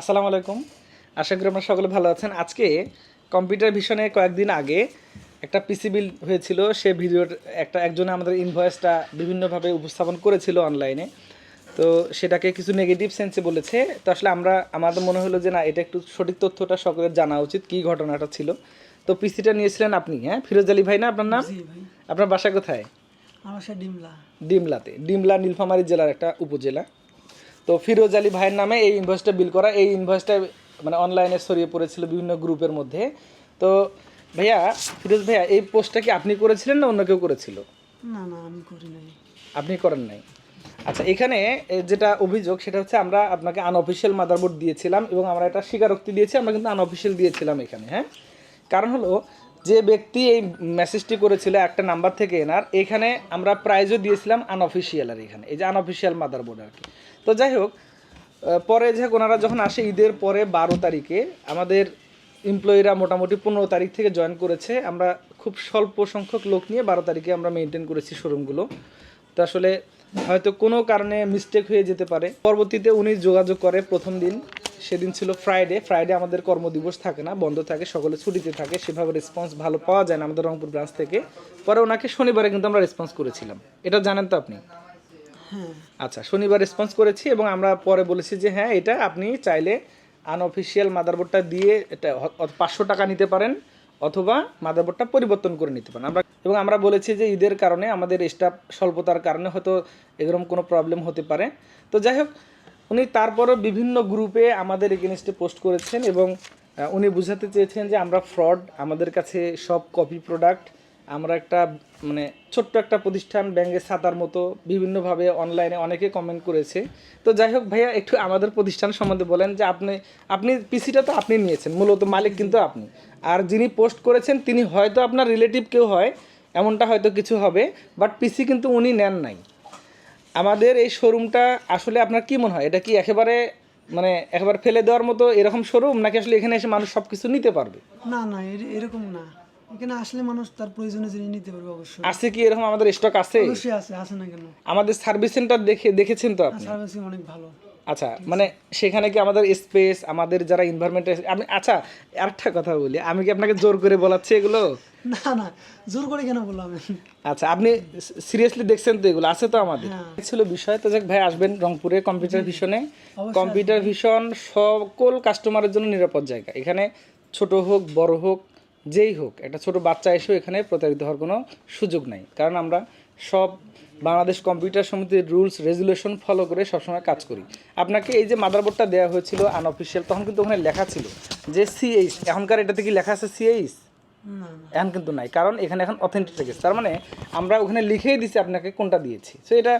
আসসালামু আলাইকুম। আশা করি আপনারা সকলে ভালো আছেন। আজকে কম্পিউটার ভিশনে কয়েকদিন আগে একটা পিসি বিল হয়েছিল। সে ভিডিওর একটা একজনে আমাদের ইনভয়েসটা বিভিন্নভাবে উপস্থাপন করেছিল অনলাইনে তো সেটাকে কিছু নেগেটিভ সেন্সে বলেছে। তো আসলে আমরা আমাদের মনে হলো যে না এটা একটু সঠিক তথ্যটা সকলের জানা উচিত কী ঘটনাটা ছিল। তো পিসিটা নিয়েছিলেন আপনি হ্যাঁ? ফিরোজ আলী ভাই না আপনার নাম? আপনার বাসা কোথায়? আমার ডিমলা। ডিমলাতে। ডিমলা নীলফামারী জেলার একটা উপজেলা। তো ফিরোজ আলী ভাইয়ের নামে এই ইনভয়েসটা বিল করা এই ইনভয়েসটা মানে অনলাইনে ছড়িয়ে পড়েছিল বিভিন্ন গ্রুপের মধ্যে। তো ভাইয়া ফিরোজ ভাইয়া এই পোস্টটা কি আপনি করেছিলেন না অন্য কেউ করেছিল? না না আমি করি নাই। আপনি করেন নাই। আচ্ছা এখানে যেটা অভিযোগ সেটা হচ্ছে আমরা আপনাকে আনঅফিসিয়াল মাদারবোর্ড দিয়েছিলাম এবং আমরা এটা স্বীকারোক্তি দিয়েছি আমরা কিন্তু আনঅফিসিয়াল দিয়েছিলাম এখানে হ্যাঁ? কারণ হলো যে ব্যক্তি এই মেসেজটি করেছিল একটা নাম্বার থেকে এনার, এখানে আমরা প্রাইজও দিয়েছিলাম আনঅফিসিয়াল আর এখানে, এই যে আনঅফিসিয়াল মাদারবোর্ড আর কি। তো যাই হোক পরে যে ওনারা যখন আসে ঈদের পরে বারো তারিখে, আমাদের এমপ্লয়িরা মোটামুটি পনেরো তারিখ থেকে জয়েন করেছে। আমরা খুব স্বল্প সংখ্যক লোক নিয়ে বারো তারিখে আমরা মেনটেন করেছি শোরুমগুলো তো আসলে হয়তো কোনো কারণে মিস্টেক হয়ে যেতে পারে। পরবর্তীতে উনি যোগাযোগ করে প্রথম দিন। সেদিন ছিল ফ্রাইডে ফ্রাইডে আমাদের কর্মদিবস থাকে না বন্ধ থাকে সকলে ছুটিতে থাকে সেভাবে রেসপন্স ভালো পাওয়া যায় না আমাদের রংপুর ব্রাঞ্চ থেকে। পরে ওনাকে শনিবারে কিন্তু আমরা রেসপন্স করেছিলাম। এটা জানেন তো আপনি? হ্যাঁ। আচ্ছা শনিবার রেসপন্স করেছি এবং আমরা পরে বলেছি যে হ্যাঁ এটা আপনি চাইলে আনঅফিসিয়াল মাদারবোর্ডটা দিয়ে এটা পাঁচশো টাকা নিতে পারেন অথবা মাদারবোর্ডটা পরিবর্তন করে নিতে পারেন। আমরা এবং আমরা বলেছি যে ঈদের কারণে আমাদের স্টাফ স্বল্পতার কারণে হয়তো এরকম কোনো প্রবলেম হতে পারে। তো যাই হোক উনি তারপরও বিভিন্ন গ্রুপে আমাদের এগেনস্টে পোস্ট করেছেন এবং উনি বুঝাতে চেয়েছেন যে আমরা ফ্রড আমাদের কাছে সব কপি প্রোডাক্ট আমরা একটা মানে ছোট্ট একটা প্রতিষ্ঠান ব্যাঙ্গের ছাতার মতো বিভিন্নভাবে অনলাইনে অনেকে কমেন্ট করেছে। তো যাই হোক ভাইয়া, একটু আমাদের প্রতিষ্ঠান সম্বন্ধে বলেন যে আপনি আপনি পিসিটা তো আপনি নিয়েছেন, মূলত মালিক কিন্তু আপনি। আর যিনি পোস্ট করেছেন, তিনি হয়তো আপনার রিলেটিভ কেউ হয়, এমনটা হয়তো কিছু হবে বাট পিসি কিন্তু উনি নেন নাই। আমাদের এই শোরুমটা আসলে আপনার কি মনে হয়? এটা কি একেবারে মানে একবার ফেলে দেওয়ার মতো এরকম শোরুম নাকি আসলে এখানে এসে মানুষ সবকিছু নিতে পারবে? না না এরকম না। এখানে আসলে মানুষ তার প্রয়োজনীয় জিনিস নিতে পারবে অবশ্যই। আছে কি এরকম আমাদের স্টক আছে? অবশ্যই আছে আছে না কেন? আমাদের সার্ভিস সেন্টার দেখে দেখেছেন তো আপনি? সার্ভিস অনেক ভালো। আচ্ছা মানে সেখানে কি আমাদের স্পেস আমাদের যারা এনভায়রনমেন্ট আমি আচ্ছা আরেকটা কথা বলি আমি কি আপনাকে জোর করে বলাচ্ছি এগুলো? না না জোর করে কেন বললাম? আচ্ছা আপনি সিরিয়াসলি দেখছেন তো এগুলো আছে তো আমাদের? হ্যাঁ। ছিল বিষয় তো যাক ভাই আসবেন রংপুরে কম্পিউটার ভিশনে কম্পিউটার ভিশন সকল কাস্টমারের জন্য নিরাপদ জায়গা। এখানে ছোট হোক বড় হোক যেই হোক একটা ছোট বাচ্চা এসেও এখানে প্রতারিত হওয়ার কোনো সুযোগ নাই। কারণ আমরা সব বাংলাদেশ কম্পিউটার সমিতির রুলস, রেজুলেশন ফলো করে সবসময় কাজ করি। আপনাকে এই যে মাদারবোর্ডটা দেওয়া হয়েছিল আনঅফিসিয়াল তখন কিন্তু ওখানে লেখা ছিল যে সিএইচ এখনকার এটাতে কি লেখা আছে সিএইচ এখন কিন্তু নাই কারণ এখানে এখন অথেন্টিক গেছে তার মানে আমরা ওখানে লিখেই দিছি আপনাকে কোনটা দিয়েছি। সো এটা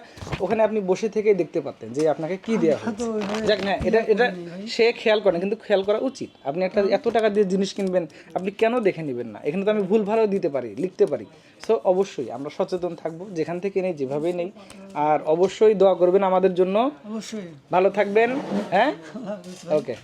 ওখানে আপনি বসে থেকেই দেখতে পারতেন যে আপনাকে কি দেওয়া হয়েছে। যাক না এটা এটা সে খেয়াল করেন কিন্তু খেয়াল করা উচিত। আপনি একটা এত টাকা দিয়ে জিনিস কিনবেন আপনি কেন দেখে নেবেন না? এখানে তো আমি ভুল ভালো দিতে পারি লিখতে পারি। সো অবশ্যই আমরা সচেতন থাকব যেখান থেকে নেই যেভাবেই নেই। আর অবশ্যই দোয়া করবেন আমাদের জন্য। অবশ্যই। ভালো থাকবেন হ্যাঁ? ওকে